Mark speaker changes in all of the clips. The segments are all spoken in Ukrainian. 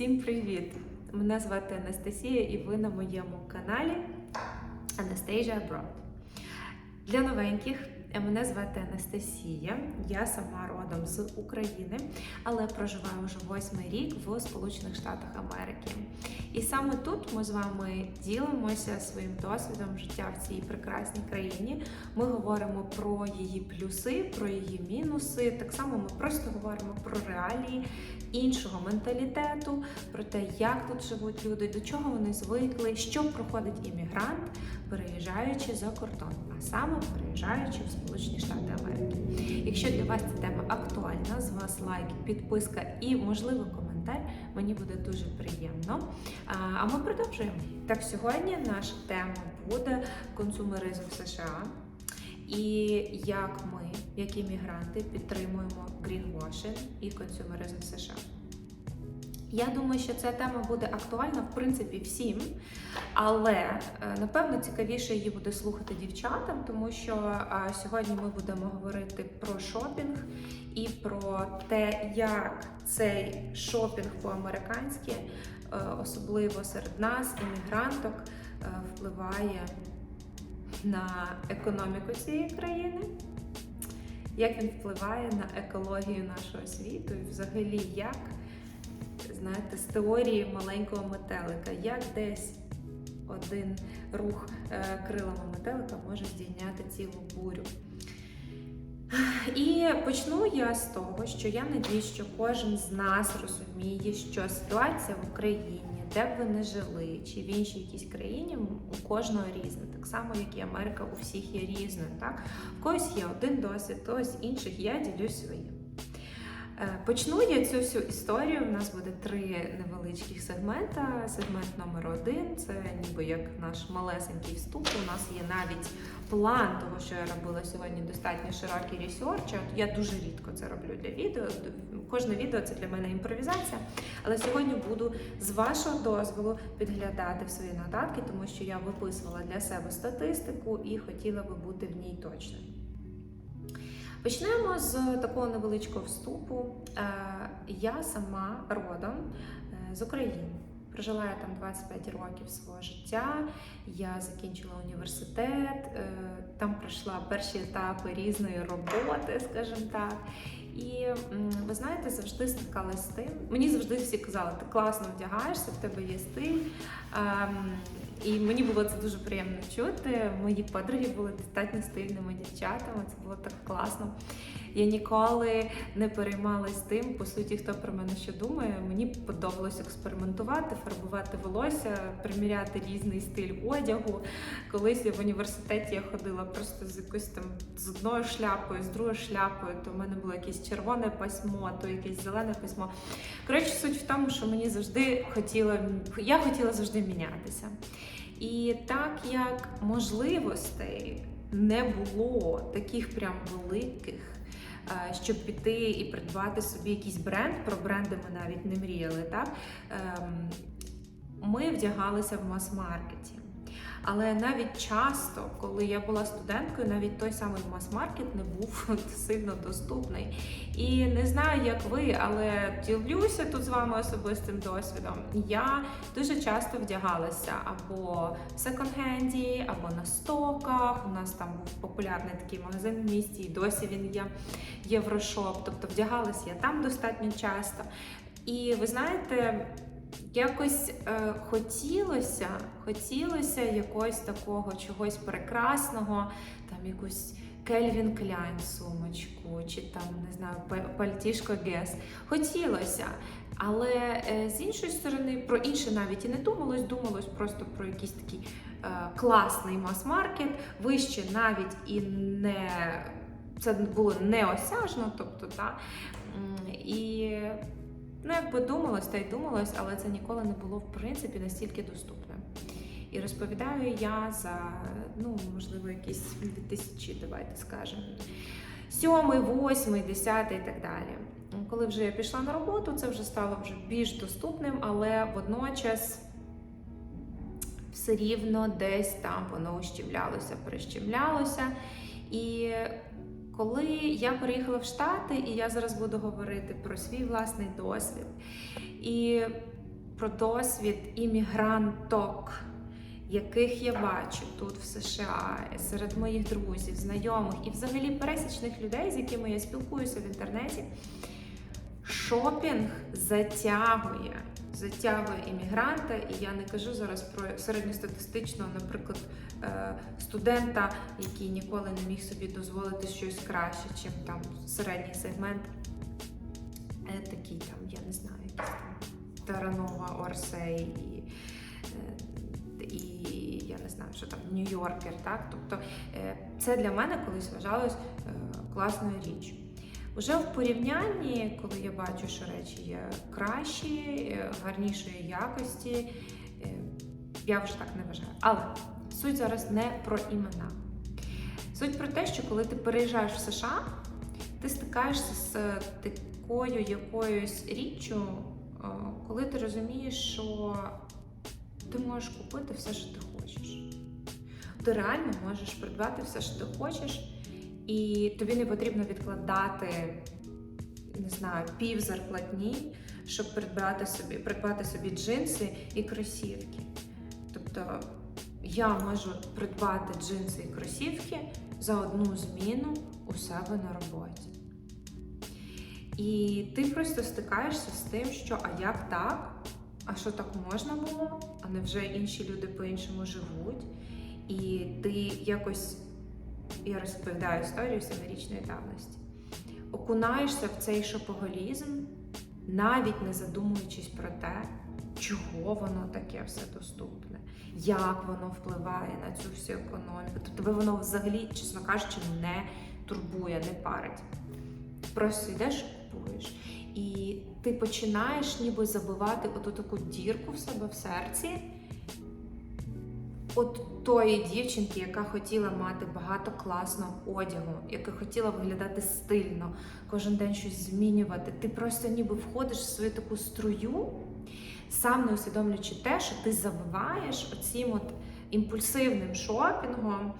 Speaker 1: Всім привіт! Мене звати Анастасія і ви на моєму каналі Anastasia Abroad. Для новеньких мене звати Анастасія. Я сама родом з України, але проживаю вже восьмий рік в Сполучених Штатах Америки. І саме тут ми з вами ділимося своїм досвідом життя в цій прекрасній країні. Ми говоримо про її плюси, про її мінуси. Так само ми просто говоримо про реалії іншого менталітету, про те, як тут живуть люди, до чого вони звикли, що проходить іммігрант, переїжджаючи за кордон, а саме переїжджаючи в Сполучені Штати Америки. Якщо для вас ця тема актуальна, з вас лайк, підписка і можливо коментар, мені буде дуже приємно. А ми продовжуємо. Так, сьогодні наша тема буде консумеризм США. І як ми, як іммігранти, підтримуємо greenwashing і консюмеризм США. Я думаю, що ця тема буде актуальна в принципі всім, але е, напевно цікавіше її буде слухати дівчатам, тому що е, сьогодні ми будемо говорити про шопінг і про те, як цей шопінг по-американськи, е, особливо серед нас, іммігранток, впливає на економіку цієї країни, як він впливає на екологію нашого світу, і взагалі як, знаєте, з теорії маленького метелика, як десь один рух е, крилами метелика може здійняти цілу бурю. І почну я з того, що я надію, що кожен з нас розуміє, що ситуація в Україні, де б ви не жили, чи в іншій якійсь країні, у кожного різна, так само, як і Америка у всіх є різною. Так? В когось є один досвід, когось інших, я ділюсь своїм. Е, Почну я цю всю історію. У нас буде три невеличких сегмента. Сегмент номер один це ніби як наш малесенький вступ. У нас є навіть план того, що я робила сьогодні, достатньо широкий ресерч. Я дуже рідко це роблю для відео. Кожне відео це для мене імпровізація. Але сьогодні буду з вашого дозволу підглядати в свої нотатки, тому що я виписувала для себе статистику і хотіла би бути в ній точною. Почнемо з такого невеличкого вступу. Е, Я сама родом е, з України. Прожила я там 25 років свого життя. Я закінчила університет, е, там пройшла перші етапи різної роботи, скажімо так. І ви знаєте, завжди стикалась з тим. Мені завжди всі казали, ти класно вдягаєшся, в тебе є стиль. І мені було це дуже приємно чути. Мої подруги були достатньо стильними дівчатами. Це було так класно. Я ніколи не переймалась тим, по суті, хто про мене що думає. Мені подобалось експериментувати, фарбувати волосся, приміряти різний стиль одягу. Колись я в університеті я ходила просто з якоюсь там з одною шляпою, з другою шляпою. То в мене було якесь червоне пасьмо, то якесь зелене пасьмо. Коротше, суть в тому, що мені завжди хотіла, я хотіла завжди мінятися. І так як можливостей не було таких прям великих, щоб піти і придбати собі якийсь бренд, про бренди ми навіть не мріяли, так? Ем, Ми вдягалися в мас-маркеті. Але навіть часто, коли я була студенткою, навіть той самий мас-маркет не був сильно доступний. І не знаю, як ви, але ділюся тут з вами особистим досвідом. Я дуже часто вдягалася або в секонд-хенді, або на стоках. У нас там був популярний такий магазин в місті, і досі він є Єврошоп. Тобто вдягалася я там достатньо часто. І ви знаєте. Якось е, хотілося, хотілося якогось такого чогось прекрасного, там якусь Кельвін Кляйн сумочку, чи там не знаю, пальтішко Гес. Хотілося. Але е, з іншої сторони, про інше навіть і не думалось, думалось просто про якийсь такий е, класний мас-маркет, вище навіть і не це було неосяжно, тобто, та, і Ну, якби думалось, та й думалось, але це ніколи не було в принципі настільки доступним. І розповідаю я за, ну, можливо, якісь 2000, давайте скажемо, сьомий, восьмий, десятий і так далі. Коли вже я пішла на роботу, це вже стало вже більш доступним, але водночас все рівно десь там воно ущемлялося, перещемлялося. І коли я переїхала в Штати, і я зараз буду говорити про свій власний досвід. І про досвід іммігранток, яких я бачу тут в США, серед моїх друзів, знайомих і взагалі пересічних людей, з якими я спілкуюся в інтернеті. Шопінг затягує, затягує іммігранта, і я не кажу зараз про середньостатистичного, наприклад, е, студента, який ніколи не міг собі дозволити щось краще, чим там середній сегмент. Е, Такий там, я не знаю, якісь там Таранова, Орсей і, е, і я не знаю, що там Нью-Йоркер, так? Тобто це для мене колись вважалось класною річчю. Уже в порівнянні, коли я бачу, що речі є кращі, е, гарнішої якості, е, я вже так не вважаю. Але суть зараз не про імена. Суть про те, що коли ти переїжджаєш в США, ти стикаєшся з такою якоюсь річчю, е, коли ти розумієш, що ти можеш купити все, що ти хочеш. Ти реально можеш придбати все, що ти хочеш, і тобі не потрібно відкладати, не знаю, пів зарплатні, щоб придбати собі, придбати собі джинси і кросівки. Тобто я можу придбати джинси і кросівки за одну зміну у себе на роботі. І ти просто стикаєшся з тим, що а як так? А що так можна було? А невже інші люди по-іншому живуть? І ти якось, я розповідаю історію семирічної давності, окунаєшся в цей шопоголізм, навіть не задумуючись про те, чого воно таке все доступне, як воно впливає на цю всю економіку. Тобто воно взагалі, чесно кажучи, не турбує, не парить. Просто йдеш купуєш. І ти починаєш ніби забивати оту таку дірку в себе в серці. От тої дівчинки, яка хотіла мати багато класного одягу, яка хотіла виглядати стильно, кожен день щось змінювати. Ти просто ніби входиш в свою таку струю, сам не усвідомлюючи те, що ти забиваєш оцім от імпульсивним шопінгом,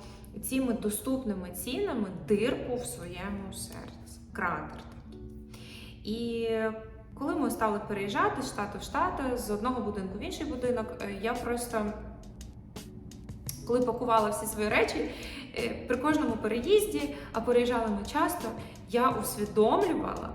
Speaker 1: цими доступними цінами дирку в своєму серці. Кратер такий. І коли ми стали переїжджати з штату в штат, з одного будинку в інший будинок, е, я просто коли пакувала всі свої речі, е, при кожному переїзді, а переїжджали ми часто, я усвідомлювала,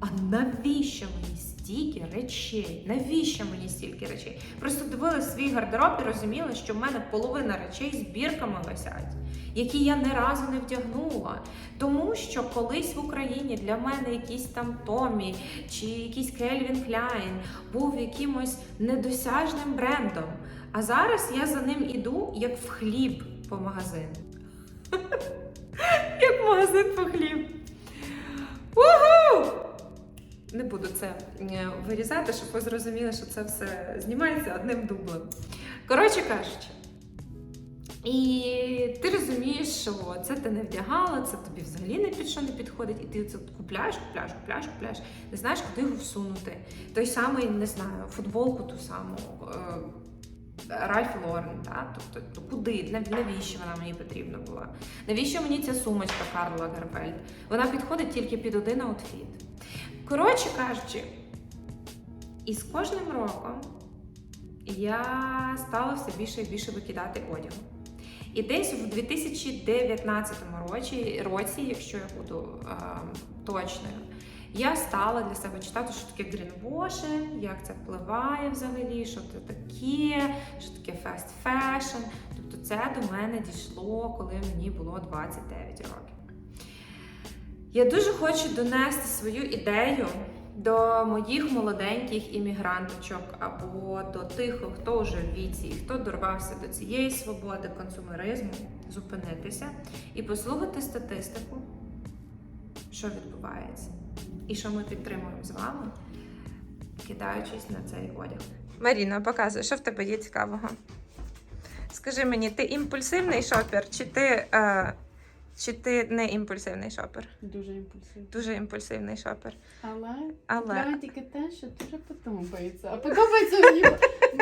Speaker 1: а навіщо мені стільки речей? Навіщо мені стільки речей? Просто дивилась свій гардероб і розуміла, що в мене половина речей з бірками висять, які я не разу не вдягнула. Тому що колись в Україні для мене якийсь там Томі чи якийсь Кельвін Кляйн був якимось недосяжним брендом. А зараз я за ним іду як в хліб по магазину. Як магазин по хліб. Уху! Не буду це е, вирізати, щоб ви зрозуміли, що це все знімається одним дублем. Коротше кажучи, і ти розумієш, що це ти не вдягала, це тобі взагалі не під що не підходить, і ти це купляєш, купляєш, купляєш, купляєш, не знаєш, куди його всунути. Той самий, не знаю, футболку ту саму. Ральф Лорен, та? тобто ну, куди, навіщо вона мені потрібна була? Навіщо мені ця сумочка Карл Лагерфельд? Вона підходить тільки під один аутфіт. Коротше кажучи, і з кожним роком я стала все більше і більше викидати одягу. І десь в 2019 році, році якщо я буду е, точною, я стала для себе читати, що таке грінвошинг, як це впливає взагалі, що це таке, що таке фест фешн. Тобто це до мене дійшло, коли мені було 29 років. Я дуже хочу донести свою ідею до моїх молоденьких іммігранточок або до тих, хто вже в віці, і хто дорвався до цієї свободи консумеризму, зупинитися і послухати статистику, що відбувається, і що ми підтримуємо з вами, кидаючись на цей одяг. Маріна, показуй, що в тебе є цікавого. Скажи мені, ти імпульсивний шопер, чи ти, е, чи ти не імпульсивний шопер?
Speaker 2: Дуже імпульсивно.
Speaker 1: Дуже імпульсивний шопер.
Speaker 2: Але,
Speaker 1: Але
Speaker 2: купляю тільки те, що дуже подобається. А подобається мені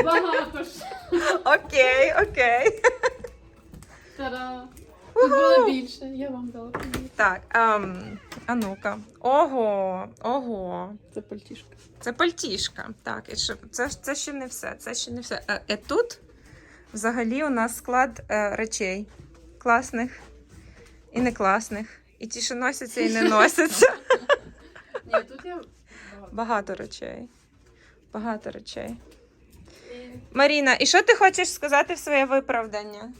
Speaker 2: багато ж.
Speaker 1: окей, окей.
Speaker 2: Та-да. Тут було більше, я вам дала.
Speaker 1: Так, ем, а ну-ка. Ого, ого.
Speaker 2: Це пальтішка.
Speaker 1: Це пальтішка. Так, і що, це, це ще не все. Це ще не все. Е, е, тут взагалі у нас склад е, речей класних і не класних. І ті, що носяться, і не носяться.
Speaker 2: Ні, тут я багато.
Speaker 1: Багато речей. Багато речей.
Speaker 2: І
Speaker 1: Маріна, і що ти хочеш сказати в своє виправдання?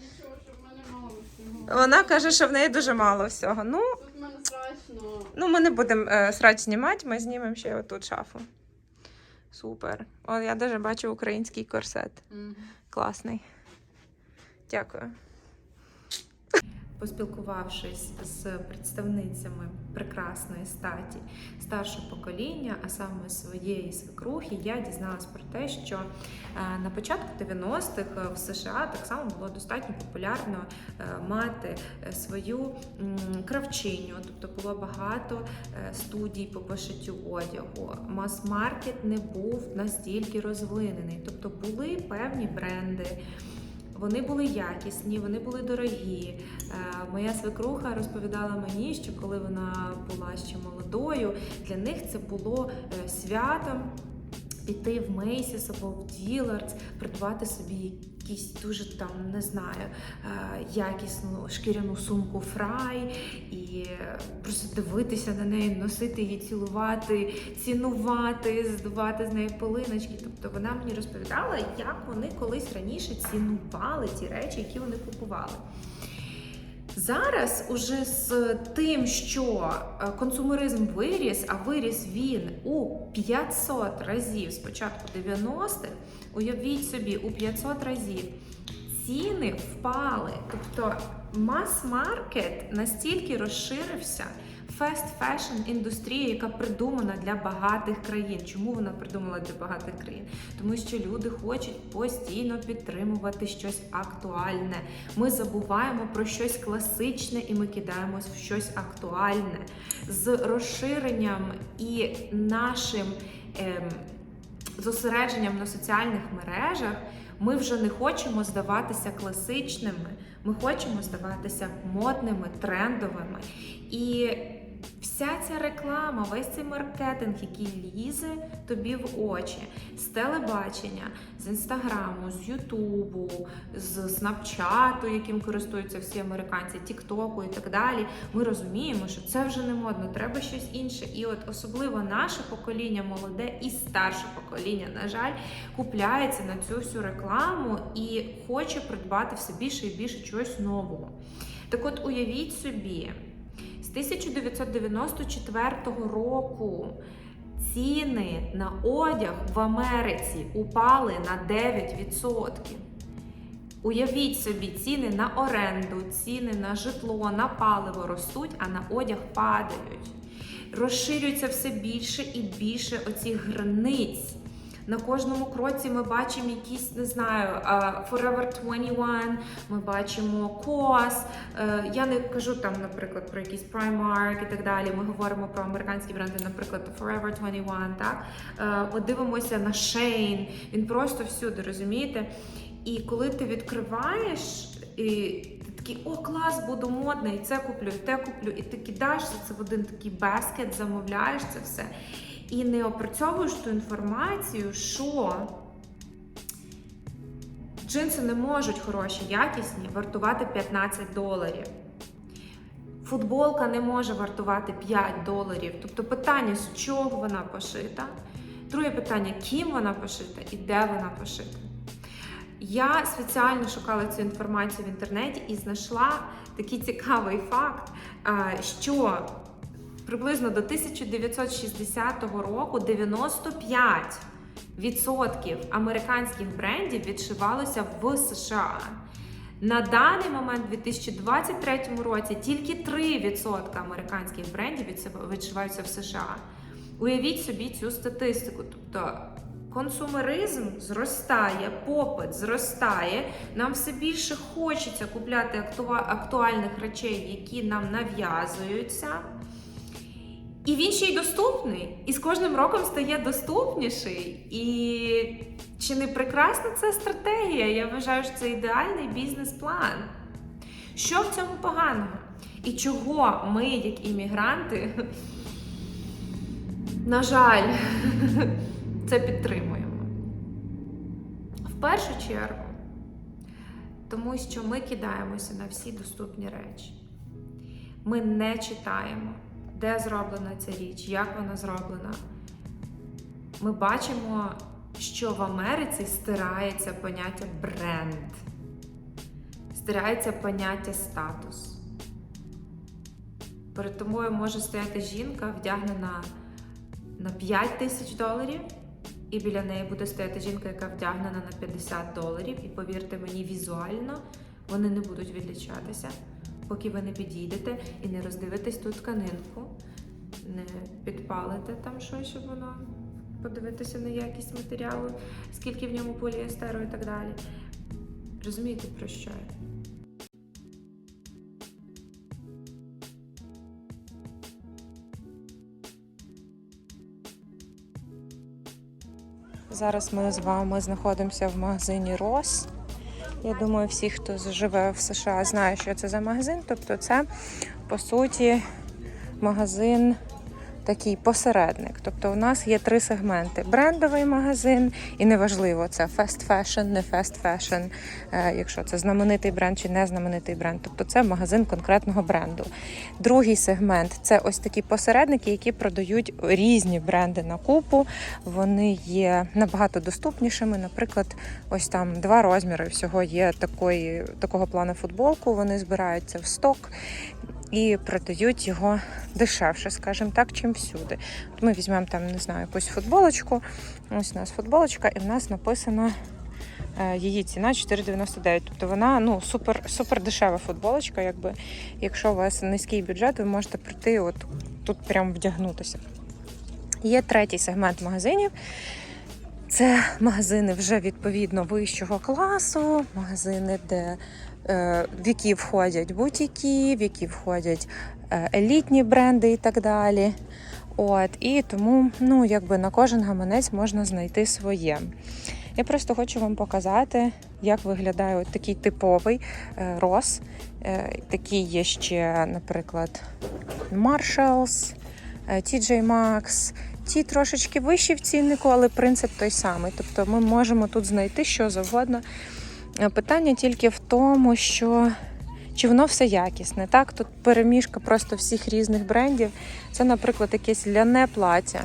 Speaker 2: Нічого, що в мене мало всього.
Speaker 1: Вона каже, що в неї дуже мало всього. Ну,
Speaker 2: Тут в мене страшно.
Speaker 1: ну ми не будемо е, срач знімати, ми знімемо ще отут шафу. Супер. О, я навіть бачу український корсет. Класний. Дякую. Поспілкувавшись з представницями прекрасної статі старшого покоління, а саме своєї свекрухи, я дізналась про те, що е, на початку 90-х в США так само було достатньо популярно е, мати е, свою кравчиню, тобто було багато студій по пошиттю одягу. Мас-маркет не був настільки розвинений, тобто були певні бренди. Вони були якісні, вони були дорогі. Е, Моя свекруха розповідала мені, що коли вона була ще молодою, для них це було е, святом піти в Мейсіс або в Ділардс, придбати собі якісь дуже там, не знаю, е, якісну шкіряну сумку фрай і просто дивитися на неї, носити її, цілувати, цінувати, здувати з неї полиночки. Тобто вона мені розповідала, як вони колись раніше цінували ті речі, які вони купували. Зараз уже з тим, що е, консумеризм виріс, а виріс він у 500 разів з початку 90-х, уявіть собі, у 500 разів ціни впали. Тобто мас-маркет настільки розширився, фест фешн індустрія, яка придумана для багатих країн. Чому вона придумала для багатих країн? Тому що люди хочуть постійно підтримувати щось актуальне. Ми забуваємо про щось класичне і ми кидаємось в щось актуальне з розширенням і нашим ем, зосередженням на соціальних мережах. Ми вже не хочемо здаватися класичними, ми хочемо здаватися модними, трендовими. І вся ця реклама, весь цей маркетинг, який лізе тобі в очі з телебачення, з інстаграму, з Ютубу, з Снапчату, яким користуються всі американці, Тіктоку і так далі. Ми розуміємо, що це вже не модно, треба щось інше. І от особливо наше покоління молоде і старше покоління, на жаль, купляється на цю всю рекламу і хоче придбати все більше і більше чогось нового. Так от уявіть собі, з 1994 року ціни на одяг в Америці упали на 9%. Уявіть собі, ціни на оренду, ціни на житло, на паливо ростуть, а на одяг падають. Розширюється все більше і більше оцих границь. На кожному кроці ми бачимо якісь, не знаю, Forever 21, ми бачимо COS. Е, Я не кажу там, наприклад, про якийсь Primark і так далі. Ми говоримо про американські бренди, наприклад, Forever 21, так? Е, Ми дивимося на Shane, він просто всюди, розумієте? І коли ти відкриваєш, і ти такий, о, клас, буду модний, це куплю, і те куплю, і ти кидаєш це в один такий баскет, замовляєш це все. І не опрацьовуєш ту інформацію, що джинси не можуть хороші, якісні, вартувати 15 доларів. Футболка не може вартувати 5 доларів. Тобто питання, з чого вона пошита. Друге питання, ким вона пошита і де вона пошита. Я спеціально шукала цю інформацію в інтернеті і знайшла такий цікавий факт, що приблизно до 1960 року 95% американських брендів відшивалося в США. На даний момент, у 2023 році, тільки 3% американських брендів відшиваються в США. Уявіть собі цю статистику. Тобто консумеризм зростає, попит зростає. Нам все більше хочеться купляти актуа- актуальних речей, які нам нав'язуються. І він ще й доступний, і з кожним роком стає доступніший. І чи не прекрасна це стратегія? Я вважаю, що це ідеальний бізнес-план. Що в цьому поганого?
Speaker 3: І чого ми, як іммігранти, на жаль, це підтримуємо. В першу чергу, тому що ми кидаємося на всі доступні речі. Ми не читаємо, де зроблена ця річ, як вона зроблена. Ми бачимо, що в Америці стирається поняття бренд, стирається поняття статус. Перед тобою може стояти жінка, вдягнена на 5 тисяч доларів, і біля неї буде стояти жінка, яка вдягнена на 50 доларів. І повірте мені, візуально вони не будуть відлічатися, поки ви не підійдете і не роздивитесь ту тканинку, не підпалите там щось, щоб воно подивитися на якість матеріалу, скільки в ньому поліестеру і так далі. Розумієте, про що я?
Speaker 1: Зараз ми з вами знаходимося в магазині Рос. Я думаю, всі, хто живе в США, знає, що це за магазин. Тобто, це по суті магазин такий посередник. Тобто, у нас є три сегменти: брендовий магазин, і неважливо, це fast fashion, не fashion, е, якщо це знаменитий бренд чи не знаменитий бренд. Тобто, це магазин конкретного бренду. Другий сегмент це ось такі посередники, які продають різні бренди на купу. Вони є набагато доступнішими. Наприклад, ось там два розміри всього є такої, такого плану футболку. Вони збираються в сток і продають його дешевше, скажімо так, чим всюди. Ми візьмемо там, не знаю, якусь футболочку. Ось у нас футболочка, і в нас написано. е, Її ціна 4,99. Тобто вона ну супер супер дешева футболочка. Якби якщо у вас низький бюджет, ви можете прийти от тут прям вдягнутися. Є третій сегмент магазинів. Це магазини вже відповідно вищого класу, магазини, де в які входять бутіки, в які входять е, елітні бренди і так далі. От, і тому ну, якби на кожен гаманець можна знайти своє. Я просто хочу вам показати, як виглядає от такий типовий е, роз. Е, Такий є ще, наприклад, Marshalls, е, TJ Maxx. Ті трошечки вищі в ціннику, але принцип той самий. Тобто ми можемо тут знайти що завгодно. Е, Питання тільки в тому, що чи воно все якісне. Так, тут переміжка просто всіх різних брендів. Це, наприклад, якесь ляне плаття,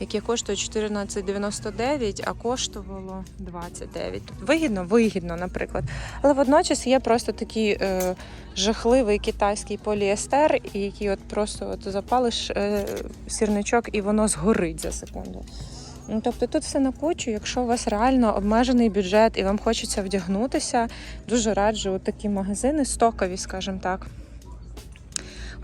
Speaker 1: яке коштує 14,99, а коштувало 29. Тобто вигідно, вигідно, наприклад. Але водночас є просто такий е, жахливий китайський поліестер, який от просто от запалиш е, сірничок і воно згорить за секунду. Ну, Тобто тут все на кучу, якщо у вас реально обмежений бюджет і вам хочеться вдягнутися, дуже раджу такі магазини, стокові, скажімо так.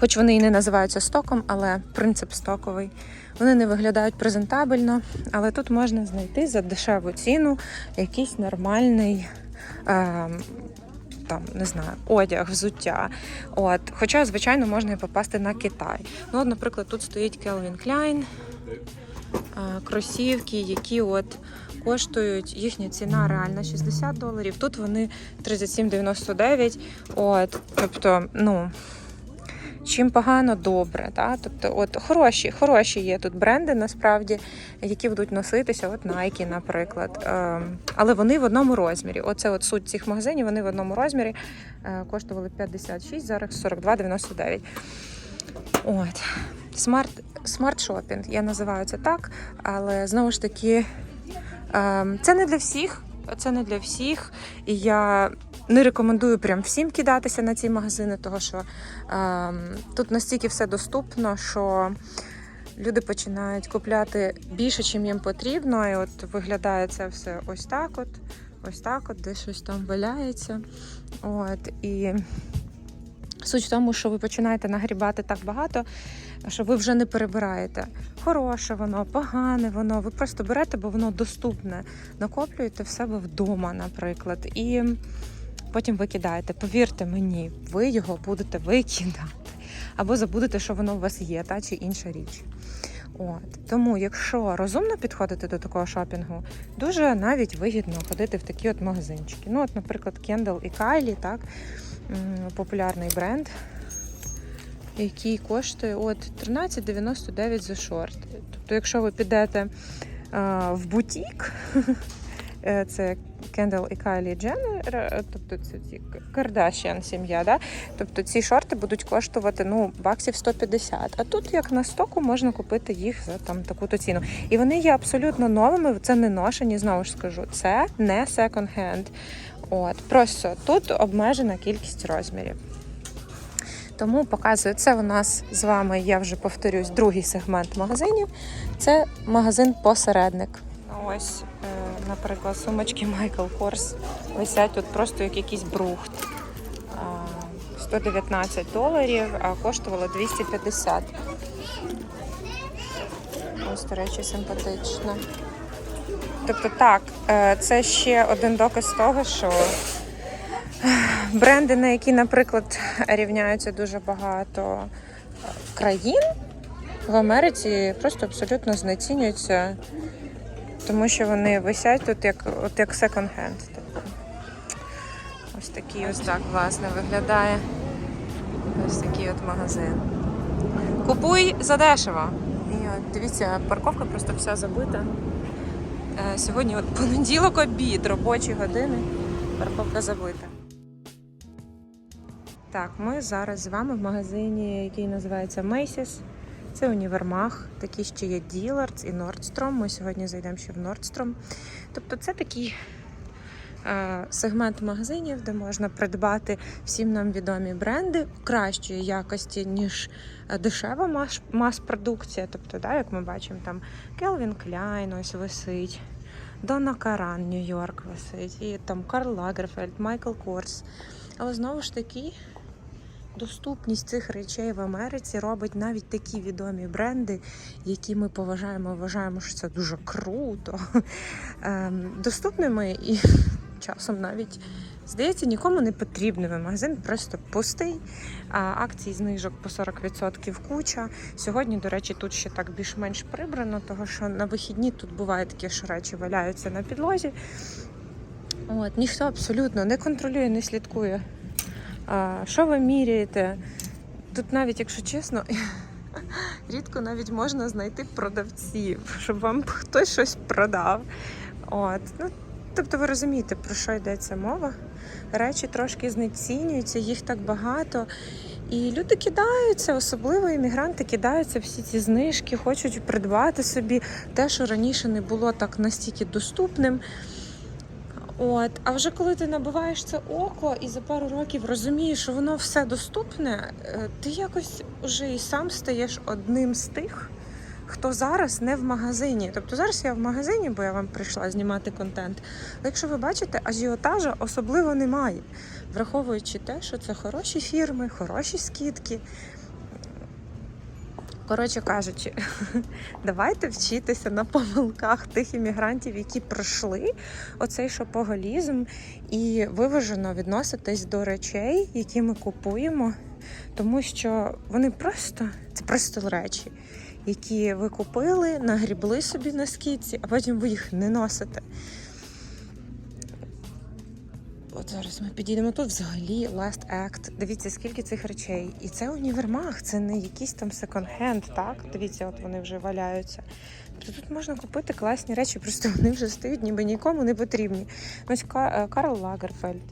Speaker 1: Хоч вони і не називаються стоком, але принцип стоковий. Вони не виглядають презентабельно, але тут можна знайти за дешеву ціну якийсь нормальний. Е- там не знаю, одяг, взуття. От, хоча, звичайно, можна і попасти на Китай. Ну, от, наприклад, тут стоїть Calvin Klein, кросівки, які от коштують їхня ціна реальна 60 доларів. Тут вони 37,99. От, тобто, ну. Чим погано, добре. Да? Тобто, от хороші, хороші є тут бренди, насправді, які будуть носитися, от Nike, наприклад. Ем, але вони в одному розмірі. Оце от суть цих магазинів, вони в одному розмірі е, коштували 56, зараз 42,99. От. Смарт, смарт шопінг, я називаю це так, але знову ж таки, ем, це не для всіх. Це не для всіх. І я не рекомендую прям всім кидатися на ці магазини, тому що ем, тут настільки все доступно, що люди починають купляти більше, чим їм потрібно. І от виглядає це все ось так: от, ось так, от, де щось там валяється. От, і суть в тому, що ви починаєте нагрібати так багато, що ви вже не перебираєте. Хороше воно, погане воно. Ви просто берете, бо воно доступне. Накоплюєте в себе вдома, наприклад. І потім викидаєте. Повірте мені, ви його будете викидати. Або забудете, що воно у вас є, та чи інша річ. От. Тому, якщо розумно підходити до такого шопінгу, дуже навіть вигідно ходити в такі от магазинчики. Ну, от, наприклад, Kendall і Kylie, так, популярний бренд. Який коштує от 13,99 за шорти. Тобто, якщо ви підете а, в бутік, е, це Кендал і Кайлі Дженнер, е, тобто це ці Кардашіан сім'я, да? тобто ці шорти будуть коштувати ну, баксів 150. А тут, як на стоку, можна купити їх за там таку-то ціну. І вони є абсолютно новими, це не ношені, знову ж скажу, це не секонд-хенд. От, просто тут обмежена кількість розмірів. Тому показую, це у нас з вами, я вже повторюсь, другий сегмент магазинів. Це магазин посередник. Ось, е, наприклад, сумочки Michael Kors висять тут просто як якийсь брухт. 119 доларів, а коштувало 250. Ось, до речі, симпатично. Тобто, так, е, це ще один доказ того, що бренди, на які, наприклад, рівняються дуже багато е, країн в Америці, просто абсолютно знецінюються, тому що вони висять тут як, от як секонд-хенд. Тобто, ось такий ось так власне виглядає. Ось такий от магазин. Купуй задешево. І от дивіться, парковка просто вся забита. Е, Сьогодні от понеділок обід, робочі години. Парковка забита. Так, ми зараз з вами в магазині, який називається Macy's. Це універмаг, такі ще є Ділардс і Nordstrom. Ми сьогодні зайдемо ще в Nordstrom. Тобто це такий е, сегмент магазинів, де можна придбати всім нам відомі бренди кращої якості, ніж е, дешева мас- мас-продукція. Тобто, да, як ми бачимо, там Calvin Klein ось висить. Дона Каран, Нью-Йорк висить, і там Карл Лагерфельд, Майкл Корс. Але знову ж таки, доступність цих речей в Америці робить навіть такі відомі бренди, які ми поважаємо, вважаємо, що це дуже круто, ем, доступними і часом навіть. Здається, нікому не потрібними. Магазин просто пустий. А акцій знижок по 40% куча. Сьогодні, до речі, тут ще так більш-менш прибрано, тому що на вихідні тут буває таке, що речі валяються на підлозі. От, ніхто абсолютно не контролює, не слідкує. Що ви міряєте? Тут навіть, якщо чесно, рідко навіть можна знайти продавців, щоб вам хтось щось продав. От. Ну, тобто ви розумієте, про що йдеться мова. Речі трошки знецінюються, їх так багато. І люди кидаються, особливо іммігранти кидаються всі ці знижки, хочуть придбати собі те, що раніше не було так настільки доступним. От, а вже коли ти набиваєш це око і за пару років розумієш, що воно все доступне, е, ти якось вже і сам стаєш одним з тих, хто зараз не в магазині. Тобто зараз я в магазині, бо я вам прийшла знімати контент. Але якщо ви бачите, ажіотажа особливо немає, враховуючи те, що це хороші фірми, хороші скидки. Коротше кажучи, давайте вчитися на помилках тих іммігрантів, які пройшли оцей шопоголізм, і виважено відноситись до речей, які ми купуємо, тому що вони просто це просто речі, які ви купили, нагрібли собі на скидці, а потім ви їх не носите. От зараз ми підійдемо тут взагалі Last Act. Дивіться, скільки цих речей. І це універмаг, це не якийсь там секонд-хенд, так? Дивіться, от вони вже валяються. Тобто тут можна купити класні речі, просто вони вже стоять, ніби нікому не потрібні. Ось е, Карл Лагерфельд.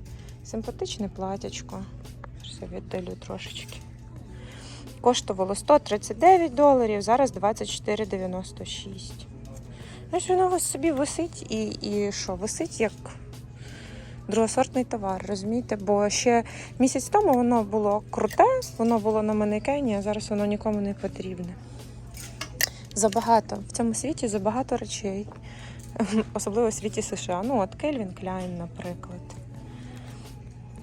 Speaker 1: Симпатичне платячко. Я віддалю трошечки. Коштувало 139 доларів, зараз 24,96. Ось воно ось собі висить і, і що, висить як другосортний товар, розумієте? Бо ще місяць тому воно було круте, воно було на манекені, а зараз воно нікому не потрібне. Забагато в цьому світі забагато речей, особливо в світі США. Ну, от Кельвін Кляйн, наприклад.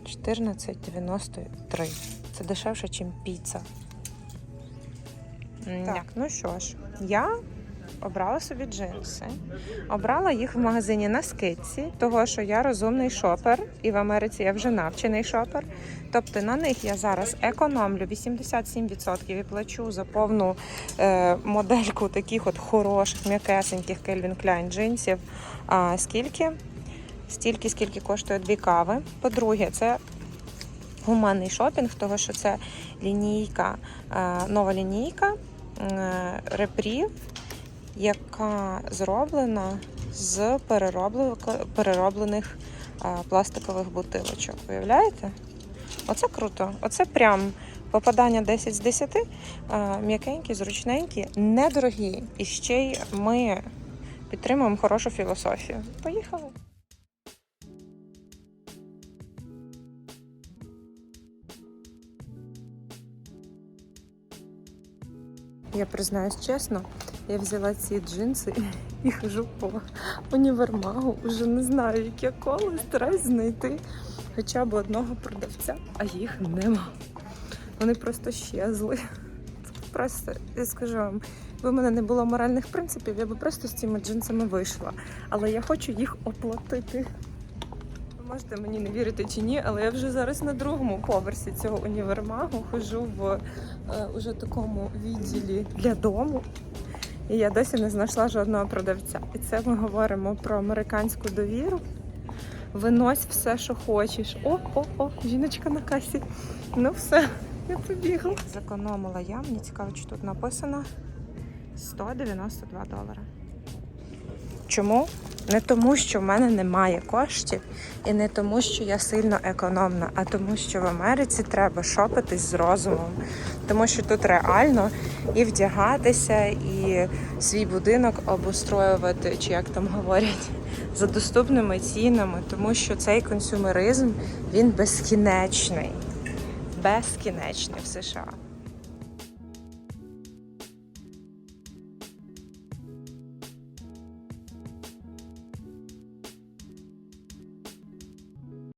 Speaker 1: 14,93. Це дешевше, ніж піца. Так, ну що ж, я обрала собі джинси. Обрала їх в магазині на скидці, того що я розумний шопер, і в Америці я вже навчений шопер. Тобто на них я зараз економлю 87% і плачу за повну е, модельку таких от хороших, м'якесеньких Calvin Klein джинсів. А скільки? Стільки, скільки коштує дві кави. По-друге, це гуманний шопінг, тому що це лінійка, е, нова лінійка е, репрів, яка зроблена з перероблених пластикових бутилочок. Уявляєте? Оце круто. Оце прям попадання 10 з 10. Е, М'якенькі, зручненькі, недорогі. І ще й ми підтримуємо хорошу філософію. Поїхали. Я признаюсь чесно, я взяла ці джинси і хожу по універмагу. Уже не знаю, яке коло, стараюсь знайти хоча б одного продавця, а їх нема. Вони просто щезли. Просто, я скажу вам, в мене не було моральних принципів, я би просто з цими джинсами вийшла. Але я хочу їх оплатити. Ви можете мені не вірити чи ні, але я вже зараз на другому поверсі цього універмагу хожу в е, уже такому відділі для дому. І я досі не знайшла жодного продавця. І це ми говоримо про американську довіру. Винось все, що хочеш. О, о, о, жіночка на касі. Ну все, я побігла. Зекономила я. Мені цікаво, чи тут написано 192 долари. Чому? Не тому, що в мене немає коштів, і не тому, що я сильно економна, а тому, що в Америці треба шопитись з розумом. Тому що тут реально і вдягатися, і свій будинок обустроювати, чи як там говорять, за доступними цінами, тому що цей консюмеризм він безкінечний. Безкінечний в США.